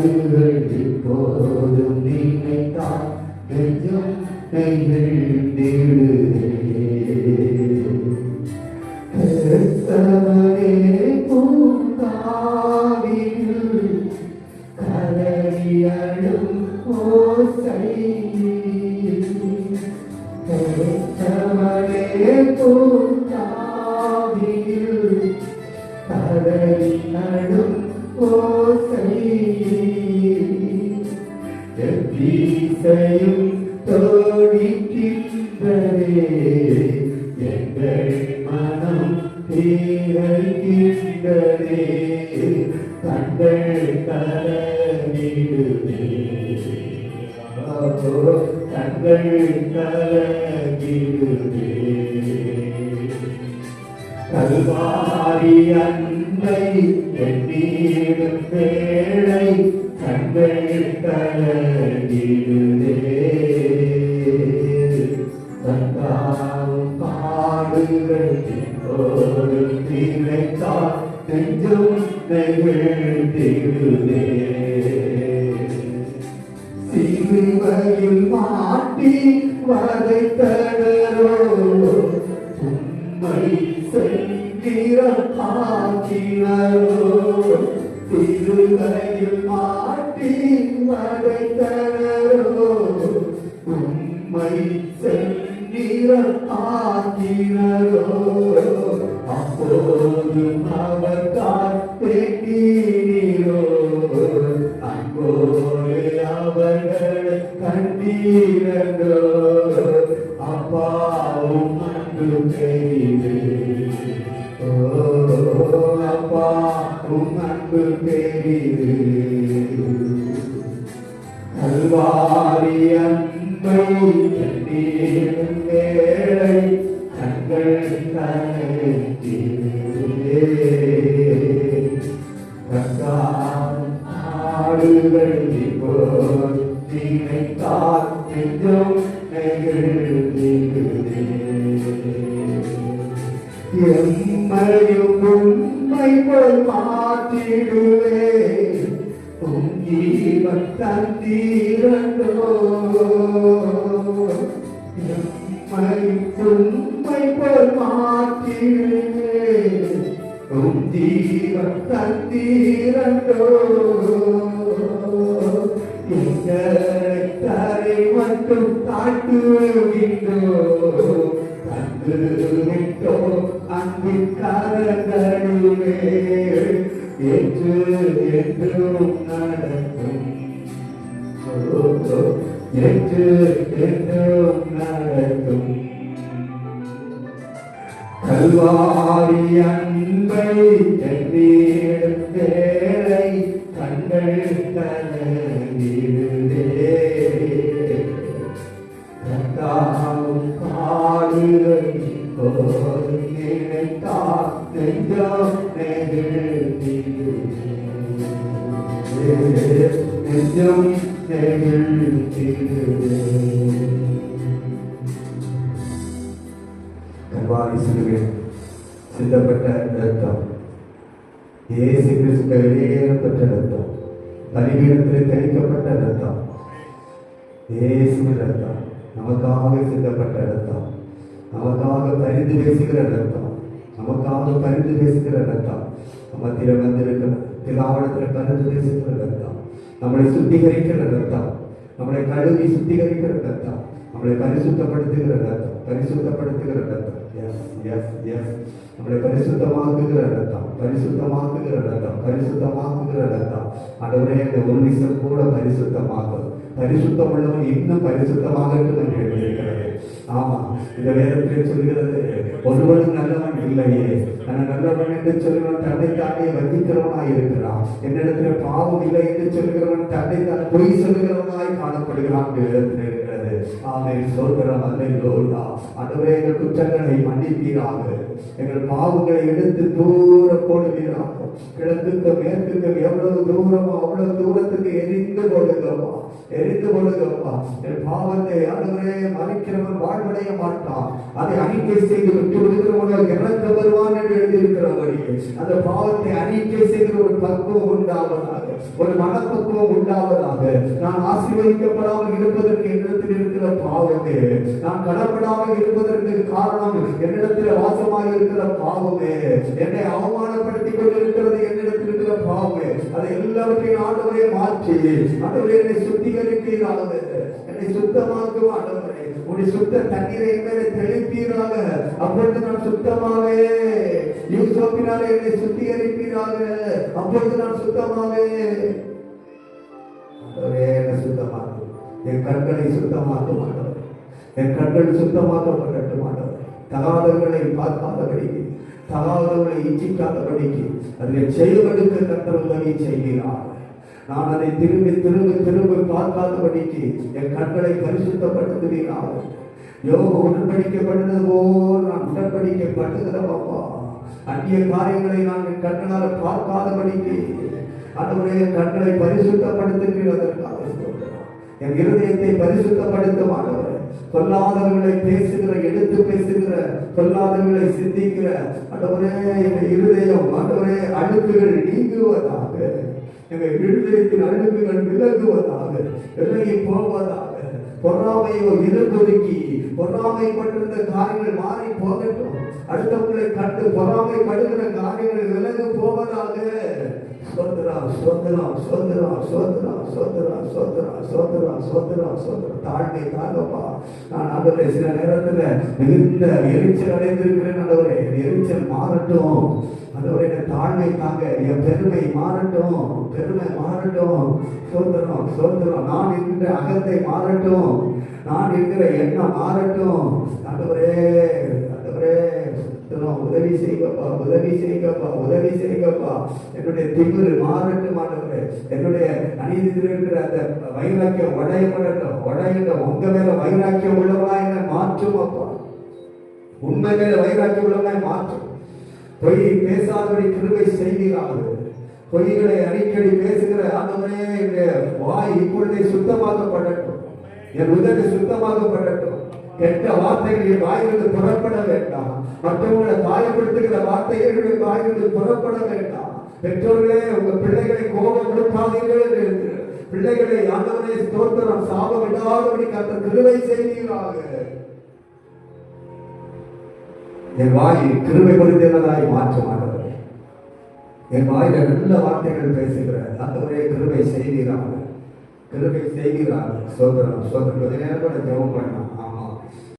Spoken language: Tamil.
பாடுகள் இப்போதும் நினைத்தால் நெஞ்சம் நெகிழ்ந்திடுதே. இசையும் தோடிக்கின்றதே எங்கள் மனம் தீரகின்றதே தங்கள் கலங்கிடுதே தங்கள் கலங்கிடுதே கல்வாரி அன்பை எண்ணீடும் வேளை கண்கள் கலங்கிடுதே நெஞ்சும் நெகிழ்ந்திடுதே சிறுவையில் மாட்டி வதைத்தனரோ உம்மை செங்கிரம் ஆக்கினரோ சிறுவையில் மாட்டி வதைத்தனரோ ஆடுகள் நினைத்தால் நெஞ்சம் எம்மையும் உண்மை போல் மாற்றிடுவே உன் ஜீவன் தந்தீரண்டோ எம்மை உண்மை போல் மாற்றிடுவே உன் ஜீவன் தந்தீரண்டோ. தரை மட்டும் தாட்டுகின்றோ கண்டு விட்டோ அன்பின் என்று என்றும் நடக்கும். என்று என்றும் நடக்கும். கல்வாரி அன்பை என்னே நெஞ்சம் நெகிழ்ந்திடுதே. சிந்தப்பட்ட ரத்தம் இயேசு கிறிஸ்து வெளியேறப்பட்ட ரத்தம் பலிபீடத்தில் தெளிக்கப்பட்ட ரத்தம் இயேசுவின் ரத்தம் நமக்காக சிந்தப்பட்ட ரத்தம் நமக்காக பரிந்து பேசுகிற ரத்தம் நமக்காக பரிந்து பேசுகிற ரத்தம் மத்தியில் வந்திருக்கிற திலாவணத்தில் பரிந்து பேசுகிற ரத்தம் நம்மளை சுத்திகரிக்கிற ரத்தம் நம்மளை கழுவி சுத்திகரிக்கிற ரத்தம் நம்மளை பரிசுத்தப்படுத்துகிற ரத்தம் பரிசுத்தப்படுத்துகிற ரத்தம். எஸ் எஸ் எஸ் நம்மளை பரிசுத்தமாக்குகிற ரத்தம் பரிசுத்தமாக்குகிற ரத்தம் பரிசுத்தமாக்குகிற ரத்தம். ஆண்டவரே இந்த ஒரு நிமிஷம் கூட பரிசுத்தமாக்கும் பரிசுத்தம் உள்ளவன் இன்னும் பரிசுத்தமாகட்டும் என்று எழுதியிருக்கிறது ஆமா இந்த வேதத்திலே சொல்கிறது ஒருவரும் நல்லவன் இல்லையே. ஆனா நல்லவன் என்று சொல்கிறவன் தன்னை தானே வந்திக்கிறவனாய் இருக்கிறான். என்னிடத்துல பாவம் இல்லை என்று சொல்கிறவன் தன்னை தான் பொய் சொல்கிறவனாய் காணப்படுகிறான் என்று ஆமை சோதரம் அல்லா அதுவே எங்கள் குற்றங்களை மன்னிப்பீராக. எங்கள் பாவங்களை எடுத்து தூர போடுவீராக. கிழக்குக்கு மேற்குக்கு எவ்வளவு தூரமா அவ்வளவு தூரத்துக்கு எரிந்து போடுங்கப்பா. எரிந்து போடுங்கப்பா. என் பாவத்தை ஆண்டவரே மறைக்கிறவன் வாழ்வடைய மாட்டான். அதை அறிக்கை செய்து விட்டு விடுகிறவனோ இறக்க வருவான் என்று எழுதியிருக்கிறபடி அந்த பாவத்தை அறிக்கை ஒரு பக்குவம் உண்டாவதாக ஒரு மனப்பக்குவம் உண்டாவதாக நான் ஆசீர்வதிக்கப்படாமல் இருப்பதற்கு என்னிடத்தில் இருக்கிற பாவமே நான் கடப்படாமல் இருப்பதற்கு காரணம் என்னிடத்தில் வாசமாக இருக்கிற பாவமே என்னை அவமானப்படுத்திக் கொண்டிருக்கிறது என்னிடத்தில் இருக்கிற பாவமே. அதை எல்லாவற்றையும் ஆண்டவரே மாற்றி ஆண்டவரே என்னை சுத்திகரிப்பீராக என்னை சுத்தமாக்கும் ஆண்டவரே. உடைய சுத்த தண்ணீரை மேலே தெளிப்பீராக. அப்பொழுது நான் சுத்தமாவே. யூசோப்பினாலே என்னை சுத்திகரிப்பீராக. அப்பொழுது நான் சுத்தமாவே. ஆண்டவரே என்னை சுத்தமாக என் கண்களை சுத்தமாக்க மாட்டவர் என் கண்கள் சுத்தமாக்கப்படட்டும் மாட்டவர். தகாதவர்களை பார்க்காதபடிக்கு தகாதவர்களை இச்சிக்காதபடிக்கு அதில் செயல்படுத்த கத்தர் உதவி செய்கிறார். நான் அதை திரும்பி திரும்பி திரும்பி பார்க்காதபடிக்கு என் கண்களை பரிசுத்தப்படுத்துவீராக யோக உடன்படிக்கப்பட்டது போல் நான் உடன்படிக்கப்படுகிறேன் அந்நிய காரியங்களை நான் என் கண்களால் பார்க்காதபடிக்கு ஆண்டவரே கண்களை பரிசுத்தப்படுத்துகிறதற்காக என் இருதயத்தை பரிசுத்தப்படுத்தும் ஆண்டவரே பேசுகிற எடுத்து பேசுகிற சொல்லாதவர்களை சிந்திக்கிற ஆண்டவரே எங்க இருதயம் ஆண்டவரே அழுக்குகள் நீங்குவதாக. எங்க இருதயத்தின் அழுக்குகள் விலகுவதாக. விலகி போவதாக. பொறாமையோ இருந்தொதுக்கி பொறாமைப்பட்டிருந்த காரியங்கள் மாறி போகட்டும். அடுத்தவங்களை கண்டு பொறாமைப்படுகிற காரியங்கள் விலகு போவதாக. சோதரா சோதரா சோதரா சோதரா சோதரா சோதரா சோதரா சோதரா சோதரா தாழ்மை தாங்கப்பா. நான் அதுல சில நேரத்தில் மிகுந்த எரிச்சல் அடைந்திருக்கிறேன் ஆண்டவரே. என் எரிச்சல் மாறட்டும். ஆண்டவரே என் தாழ்மை தாங்க. என் பெருமை மாறட்டும். பெருமை மாறட்டும். சோதரம் சோதரம் நான் இருக்கிற அகத்தை மாறட்டும். நான் இருக்கிற எண்ணம் மாறட்டும். ஆண்டவரே ஆண்டவரே. ஸ்தோத்திரம். உதவி செய்யுங்கப்பா உதவி செய்யுங்கப்பா உதவி செய்யுங்கப்பா என்னுடைய திமிரு மாறட்டு மாட்டவர் என்னுடைய அநீதியில் இருக்கிற அந்த வைராக்கியம் உடையப்படட்டும். உடையுங்க. உங்க மேல வைராக்கியம் உள்ளவனா என்ன? மாற்றும் அப்பா. உண்மை மேல வைராக்கியம் உள்ளவனா மாற்றும். பொய் பேசாதபடி கிருவை செய்கிறார்கள் பொய்களை அடிக்கடி பேசுகிற ஆண்டவரே என்னுடைய வாய் இப்பொழுதே சுத்தமாக்கப்படட்டும். என் உதடு சுத்தமாக்கப்படட்டும். கெட்ட வார்த்தைகள் என் வாயிலிருந்து புறப்பட வேண்டாம். மற்றவங்களை காயப்படுத்துகிற வார்த்தைகள் வாயிலிருந்து புறப்பட வேண்டாம். பெற்றோர்களே உங்க பிள்ளைகளை கோபம் கொடுக்காதீர்கள் என்று இருக்கிற பிள்ளைகளை ஆண்டவரே ஸ்தோத்திரம். சாப விடாதபடி கத்த கிருவை செய்வீராக. என் வாய் கிருவை கொடுத்ததாய் மாற்ற மாட்டவரே என் வாயில நல்ல வார்த்தைகள் பேசுகிறார். ஆண்டவரே கிருவை செய்வீராக. கிருவை செய்கிறார் சோதரம் சோதரம் கொஞ்ச நேரம் கூட ஜெபம் பண்ணலாம்.